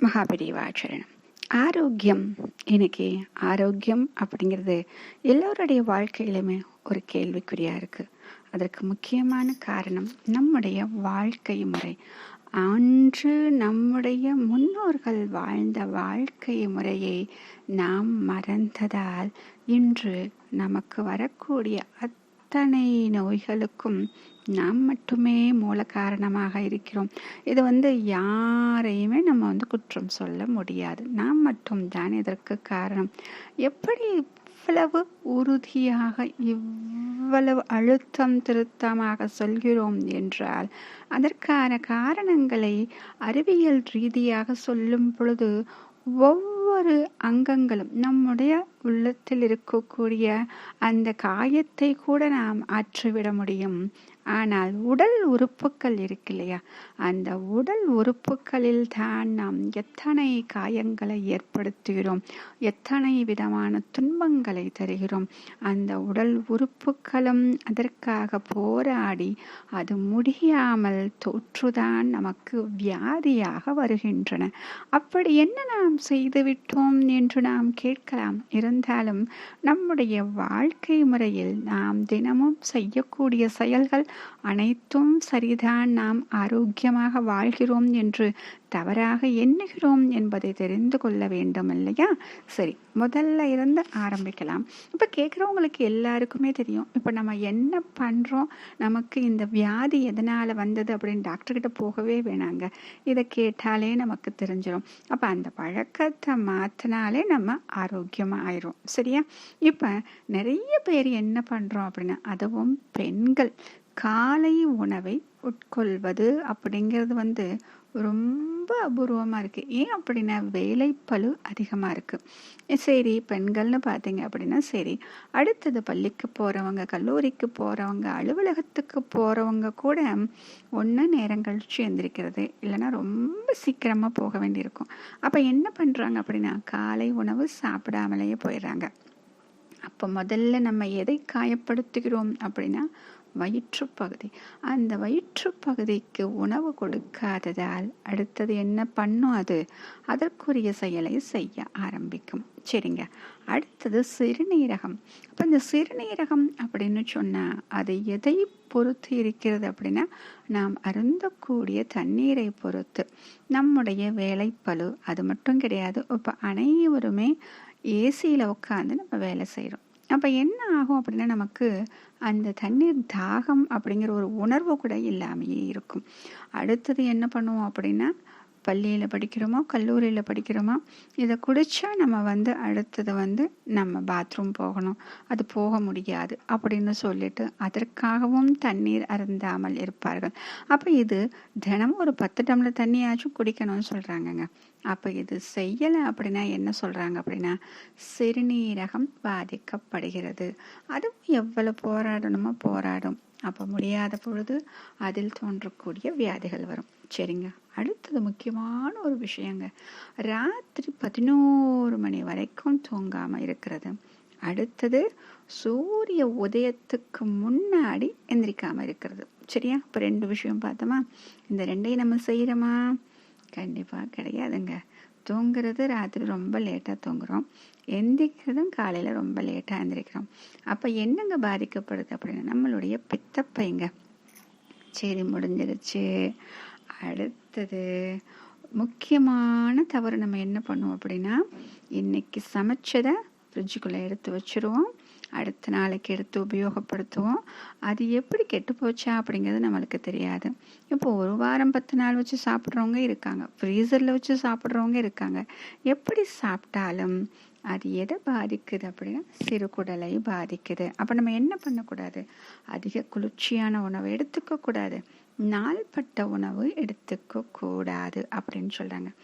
மகாபெரிவாச்சரணம் ஆரோக்கியம் இன்னைக்கு ஆரோக்கியம் அப்படிங்கிறது எல்லோருடைய வாழ்க்கையிலுமே ஒரு கேள்விக்குறியாக இருக்குது அதற்கு முக்கியமான காரணம் நம்முடைய வாழ்க்கை முறை. அன்று நம்முடைய முன்னோர்கள் வாழ்ந்த வாழ்க்கை முறையை நாம் மறந்ததால் இன்று நமக்கு வரக்கூடிய அத்தனை நோய்களுக்கும் நாம் மட்டுமே மூல காரணமாக இருக்கிறோம். இது வந்து யாரையுமே நம்ம வந்து குற்றம் சொல்ல முடியாது. நாம் மட்டும் தான் இதற்கு காரணம். எப்படி இவ்வளவு உறுதியாக இவ்வளவு அழுத்தம் திருத்தமாக சொல்கிறோம் என்றால் அதற்கான காரணங்களை அறிவியல் ரீதியாக சொல்லும் பொழுது ஒவ்வொரு அங்கங்களும் நம்முடைய உள்ளத்தில் இருக்கக்கூடிய அந்த காயத்தை கூட நாம் ஆற்றிவிட முடியும். ஆனால் உடல் உறுப்புகள் இருக்கு இல்லையா? அந்த உடல் உறுப்புகளில் தான் நாம் எத்தனை காயங்களை ஏற்படுத்துகிறோம்? எத்தனை விதமான துன்பங்களை தருகிறோம்? அந்த உடல் உறுப்புகளும் அதற்காக போராடி அது முடியாமல் தோற்றுதான் நமக்கு வியாதியாக வருகின்றன. அப்படி என்ன நாம் செய்துவிட்டோம் என்று நாம் கேட்கலாம். இருந்தாலும் நம்முடைய வாழ்க்கை முறையில் நாம் தினமும் செய்யக்கூடிய செயல்கள் அனைத்தும் சரிதான். நாம் ஆரோக்கியமாக வாழ்கிறோம் என்று தவறாக எண்ணுகிறோம் என்பதை தெரிந்து கொள்ள வேண்டும் இல்லையா? சரி முதல்ல இருந்து ஆரம்பிக்கலாம். இப்போ கேட்குறவங்களுக்கு எல்லாருக்குமே தெரியும். இப்போ நம்ம என்ன பண்ணுறோம் நமக்கு இந்த வியாதி எதனால் வந்தது அப்படின்னு டாக்டர்கிட்ட போகவே வேணாங்க. இதை கேட்டாலே நமக்கு தெரிஞ்சிடும் அப்போ அந்த பழக்கத்தை மாற்றினாலே நம்ம ஆரோக்கியமாக ஆயிரும். சரியா? இப்போ நிறைய பேர் என்ன பண்ணுறோம் அப்படின்னா அதுவும் பெண்கள். காலை உணவை உட்கொள்வது அப்படிங்கிறது வந்து ரொம்ப அபூர்வமாக இருக்குது ஏன் அப்படின்னா வேலைப்பழு அதிகமாக இருக்குது சரி பெண்கள்னு பார்த்தீங்க அப்படின்னா சரி அடுத்தது பள்ளிக்கு போகிறவங்க கல்லூரிக்கு போகிறவங்க அலுவலகத்துக்கு போகிறவங்க கூட ஒன்று நேரம் கழிச்சு எந்திரிக்கிறது இல்லைன்னா ரொம்ப சீக்கிரமாக போக வேண்டியிருக்கும். அப்போ என்ன பண்ணுறாங்க அப்படின்னா காலை உணவு சாப்பிடாமலேயே போயிடுறாங்க. அப்போ முதல்ல நம்ம எதை காயப்படுத்துகிறோம் அப்படின்னா வயிற்றுப்பகுதி. அந்த வயிற்றுப்பகுதிக்கு உணவு கொடுக்காததால் அடுத்தது என்ன பண்ணும் அது? அதற்குரிய செயலை செய்ய ஆரம்பிக்கும். சரிங்க. அடுத்தது சிறுநீரகம். அப்போ இந்த சிறுநீரகம் அப்படின்னு சொன்னால் அது எதை பொறுத்து இருக்கிறது அப்படின்னா நாம் அருந்தக்கூடிய தண்ணீரை பொறுத்து. நம்முடைய வேலைப்பழு அது மட்டும் கிடையாது. இப்போ அனைவருமே ஏசியில் உட்காந்து நம்ம வேலை செய்கிறோம் அப்போ என்ன ஆகும் அப்படின்னா நமக்கு அந்த தண்ணீர் தாகம் அப்படிங்கிற ஒரு உணர்வு கூட இல்லாமையே இருக்கும். அடுத்தது என்ன பண்ணுவோம் அப்படின்னா பள்ளியில் படிக்கிறோமோ கல்லூரியில் படிக்கிறோமோ இதை குடித்தா நம்ம வந்து அடுத்தது வந்து நம்ம பாத்ரூம் போகணும். அது போக முடியாது அப்படின்னு சொல்லிட்டு அதற்காகவும் தண்ணீர் அருந்தாமல் இருப்பார்கள். அப்போ இது தினமும் ஒரு பத்து டம்ளர் தண்ணியாச்சும் குடிக்கணும்னு சொல்கிறாங்கங்க அப்போ இது செய்யலை அப்படின்னா என்ன சொல்கிறாங்க அப்படின்னா சிறுநீரகம் பாதிக்கப்படுகிறது. அதுவும் எவ்வளோ போராடணுமோ போராடும். அப்போ முடியாத பொழுது அதில் தோன்றக்கூடிய வியாதிகள் வரும். சரிங்க. அடுத்தது முக்கியமான ஒரு விஷயங்க. ராத்திரி பதினோரு மணி வரைக்கும் தூங்காமல் இருக்கிறது. அடுத்தது சூரிய உதயத்துக்கு முன்னாடி எந்திரிக்காமல் இருக்கிறது. சரியா? இப்போ ரெண்டு விஷயம் பார்த்தோமா? இந்த ரெண்டையும் நம்ம செய்கிறோமா கண்டிப்பாக கிடையாதுங்க. தூங்குறது ராத்திரி ரொம்ப லேட்டாக தூங்குறோம். எந்திரிக்கிறதும் காலையில் ரொம்ப லேட்டாக எந்திரிக்கிறோம். அப்போ என்னங்க பாதிக்கப்படுது அப்படின்னா நம்மளுடைய பித்தப்பைங்க. சரி முடிஞ்சிருச்சு. அடுத்தது முக்கியமான தவறு நம்ம என்ன பண்ணுவோம் அப்படின்னா இன்னைக்கு சமைச்சதை ஃப்ரிட்ஜுக்குள்ளே எடுத்து வச்சுருவோம். அடுத்த நாளைக்கு எடுத்து உபயோகப்படுத்துவோம். அது எப்படி கெட்டு போச்சா அப்படிங்கிறது நம்மளுக்கு தெரியாது. இப்போ ஒரு வாரம் பத்து நாள் வச்சு சாப்பிட்றவங்க இருக்காங்க. ஃப்ரீசரில் வச்சு சாப்பிட்றவங்க இருக்காங்க. எப்படி சாப்பிட்டாலும் அது எதை பாதிக்குது அப்படின்னா சிறுகுடலை பாதிக்குது. அப்போ நம்ம என்ன பண்ணக்கூடாது? அதிக குளிர்ச்சியான உணவை எடுத்துக்கக்கூடாது நாள்பட்ட உணவு எடுத்துக்க கூடாது அப்படின்னு சொல்கிறாங்க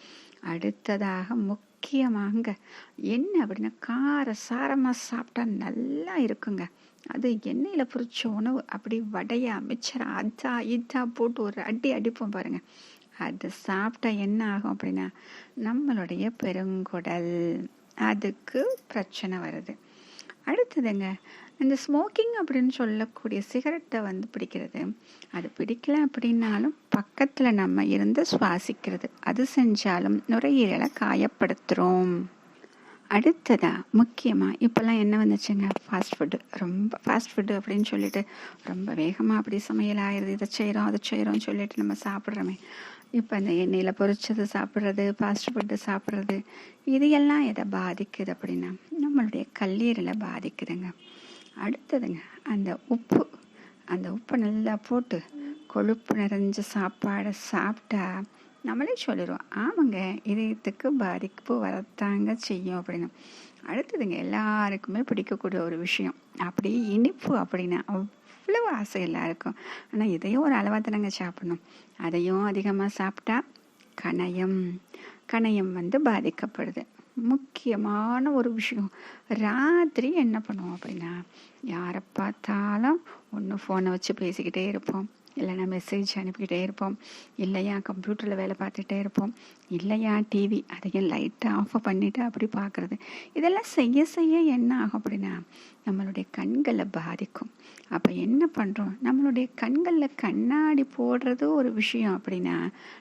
அடுத்ததாக முக் முக்கியமாங்க. என்ன அப்படின்னா கார சாரமாக சாப்பிட்டா நல்லா இருக்குங்க. அது எண்ணெயில் பொறிச்ச உணவு அப்படி வடையா மிச்சரா அதா இதா போட்டு ஒரு அடி அடிப்போம் பாருங்க. அது சாப்பிட்டா என்ன ஆகும் அப்படின்னா நம்மளுடைய பெருங்குடல். அதுக்கு பிரச்சனை வருது. அடுத்ததுங்க இந்த ஸ்மோக்கிங் அப்படின்னு சொல்லக்கூடிய சிகரெட்டை வந்து பிடிக்கிறது. அது பிடிக்கல அப்படின்னாலும் பக்கத்தில் நம்ம இருந்து சுவாசிக்கிறது. அது செஞ்சாலும் நுரையீரலை காயப்படுத்துகிறோம் அடுத்ததாக முக்கியமாக இப்போல்லாம் என்ன வந்துச்சுங்க? ஃபாஸ்ட் ஃபுட்டு ரொம்ப ஃபாஸ்ட் ஃபுட்டு அப்படின்னு சொல்லிட்டு ரொம்ப வேகமாக அப்படி சமையல் ஆயிடுது. இதை செய்கிறோம் அதை செய்கிறோம்னு சொல்லிட்டு நம்ம சாப்பிட்றோமே. இப்போ அந்த எண்ணெயில் பொரிச்சது சாப்பிட்றது ஃபாஸ்ட் ஃபுட்டு சாப்பிட்றது இது எல்லாம் எதை பாதிக்குது அப்படின்னா நம்மளுடைய கல்லீரலை பாதிக்குதுங்க. அடுத்ததுங்க அந்த உப்பு. அந்த உப்பை நல்லா போட்டு கொழுப்பு நிறைஞ்ச சாப்பாடை சாப்பிட்டா நம்மளே சொல்லிடுவோம் ஆமாங்க இதயத்துக்கு பாதிப்பு வரத்தாங்க செய்யும் அப்படின்னு. அடுத்ததுங்க எல்லாருக்குமே பிடிக்கக்கூடிய ஒரு விஷயம் அப்படி இனிப்பு அப்படின்னா அவ்வளவு ஆசை எல்லாருக்கும். ஆனால் இதையும் ஒரு அளவாக தானங்க சாப்பிடணும். அதையும் அதிகமாக சாப்பிட்டா கணையம் கணையம் வந்து பாதிக்கப்படுது. முக்கியமான ஒரு விஷயம். ராத்திரி என்ன பண்ணுவோம் அப்படின்னா யாரை பார்த்தாலும் ஒன்று ஃபோனை வச்சு பேசிக்கிட்டே இருப்போம். இல்லைன்னா மெசேஜ் அனுப்பிக்கிட்டே இருப்போம். இல்லையா கம்ப்யூட்டரில் வேலை பார்த்துட்டே இருப்போம். இல்லையா டிவி அதையும் லைட்டை ஆஃப் பண்ணிவிட்டு அப்படி பார்க்குறது இதெல்லாம் செய்ய செய்ய என்ன ஆகும் அப்படின்னா நம்மளுடைய கண்களை பாதிக்கும். அப்போ என்ன பண்ணுறோம் நம்மளுடைய கண்களில் கண்ணாடி போடுறது ஒரு விஷயம் அப்படின்னா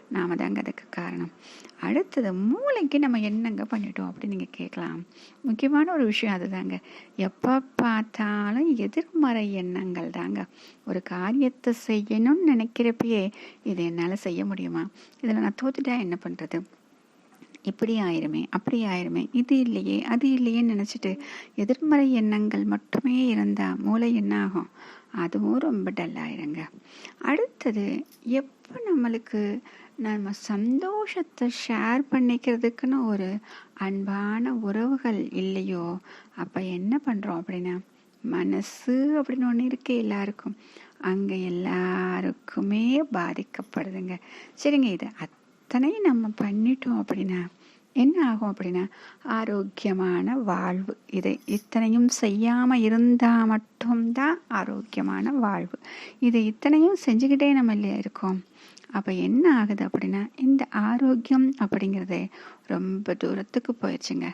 நாம் தாங்க அதுக்கு காரணம். அடுத்தது மூளைக்கு நம்ம என்னங்க பண்ணிட்டோம் அப்படின்னு நீங்கள் கேட்கலாம். முக்கியமான ஒரு விஷயம் அதுதாங்க. எப்போ பார்த்தாலும் எதிர்மறை எண்ணங்கள் தாங்க. ஒரு காரியத்தை செய்யணும்னு நினைக்கிறப்பயே இது என்னால் செய்ய முடியுமா? இதில் நான் தோத்துட்டா என்ன பண்ணுறது இப்படி ஆயிருமே அப்படி ஆயிருமே இது இல்லையே அது இல்லையேன்னு நினச்சிட்டு எதிர்மறை எண்ணங்கள் மட்டுமே இருந்தால் மூளை என்ன ஆகும்? அதுவும் ரொம்ப டல் ஆயிருங்க. அடுத்தது எப்போ நம்மளுக்கு நம்ம சந்தோஷத்தை ஷேர் பண்ணிக்கிறதுக்குன்னு ஒரு அன்பான உறவுகள் இல்லையோ அப்போ என்ன பண்ணுறோம் அப்படின்னா மனசு அப்படின்னு ஒன்று இருக்கு எல்லாருக்கும். அங்கே எல்லாருக்குமே பாதிக்கப்படுதுங்க. சரிங்க இது அத்தனையும் நம்ம பண்ணிட்டோம் அப்படின்னா என்ன ஆகும் அப்படின்னா ஆரோக்கியமான வாழ்வு. இதை இத்தனையும் செய்யாமல் இருந்தால் மட்டும்தான் ஆரோக்கியமான வாழ்வு. இதை இத்தனையும் செஞ்சுக்கிட்டே நம்ம இல்லையா இருக்கோம்? அப்போ என்ன ஆகுது அப்படின்னா இந்த ஆரோக்கியம் அப்படிங்கிறது ரொம்ப தூரத்துக்கு போயிடுச்சுங்க.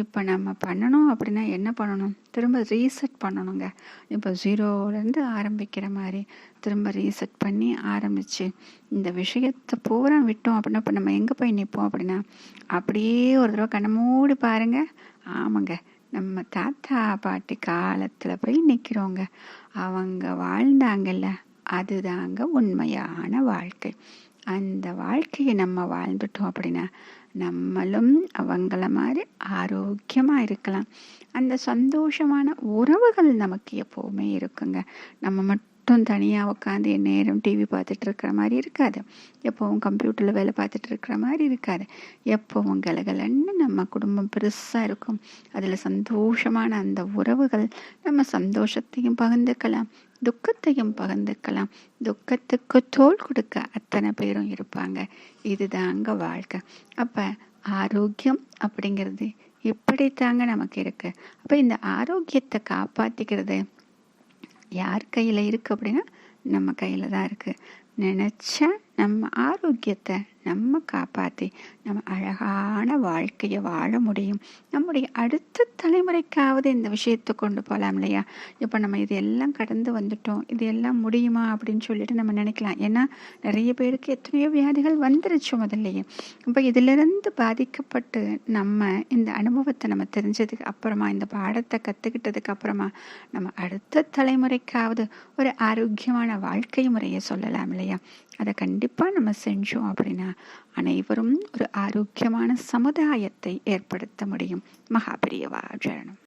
இப்போ நம்ம பண்ணணும் அப்படின்னா என்ன பண்ணணும்? திரும்ப ரீசெட் பண்ணணுங்க. இப்போ ஜீரோலேருந்து ஆரம்பிக்கிற மாதிரி திரும்ப ரீசெட் பண்ணி ஆரம்பித்து இந்த விஷயத்தை பூரா விட்டோம் அப்படின்னா இப்போ நம்ம எங்கே போய் நிற்போம் அப்படின்னா அப்படியே ஒரு தடவை கண்ணை மூடி பாருங்கள் ஆமாங்க. நம்ம தாத்தா பாட்டி காலத்தில் போய் நிற்கிறோங்க அவங்க வாழ்ந்தாங்கல்ல. அதுதாங்க உண்மையான வாழ்க்கை. அந்த வாழ்க்கையை நம்ம வாழ்ந்துட்டோம் அப்படின்னா நம்மளும் அவங்கள மாதிரி ஆரோக்கியமாக இருக்கலாம். அந்த சந்தோஷமான உறவுகள் நமக்கு எப்போவுமே இருக்குங்க. நம்ம மட்டும் மட்டும் தனியாக உட்காந்து நேரம் டிவி பார்த்துட்டு இருக்கிற மாதிரி இருக்காது. எப்போவும் கம்ப்யூட்டரில் வேலை பார்த்துட்டு இருக்கிற மாதிரி இருக்காது. எப்போவும் கலகலன்னு நம்ம குடும்பம் பெருசாக இருக்கும். அதில் சந்தோஷமான அந்த உறவுகள் நம்ம சந்தோஷத்தையும் பகிர்ந்துக்கலாம். துக்கத்தையும் பகிர்ந்துக்கலாம். துக்கத்துக்கு தோல் கொடுக்க அத்தனை பேரும் இருப்பாங்க. இதுதாங்க வாழ்க்கை. அப்போ ஆரோக்கியம் அப்படிங்கிறது இப்படித்தாங்க நமக்கு இருக்குது அப்போ இந்த ஆரோக்கியத்தை காப்பாற்றிக்கிறது யார் கையில் இருக்குது அப்படின்னா நம்ம கையில் தான் இருக்குது நினச்சா நம்ம ஆரோக்கியத்தை நம்ம காப்பாற்றி நம்ம அழகான வாழ்க்கையை வாழ முடியும். நம்முடைய அடுத்த தலைமுறைக்காவது இந்த விஷயத்தை கொண்டு போகலாம் இல்லையா? இப்போ நம்ம இது எல்லாம் கடந்து வந்துட்டோம். இது எல்லாம் முடியுமா அப்படின்னு சொல்லிட்டு நம்ம நினைக்கலாம். ஏன்னா நிறைய பேருக்கு எத்தனையோ வியாதிகள் வந்துருச்சு முதல்லையே. இப்போ இதிலிருந்து பாதிக்கப்பட்டு நம்ம இந்த அனுபவத்தை நம்ம தெரிஞ்சதுக்கு அப்புறமா இந்த பாடத்தை கற்றுக்கிட்டதுக்கு அப்புறமா நம்ம அடுத்த தலைமுறைக்காவது ஒரு ஆரோக்கியமான வாழ்க்கை முறையை சொல்லலாம் இல்லையா? அதை கண்டிப்பாக நம்ம செஞ்சோம் அப்படின்னா அனைவரும் ஒரு ஆரோக்கியமான சமுதாயத்தை ஏற்படுத்த முடியும். மகாபிரியவா ஜரணம்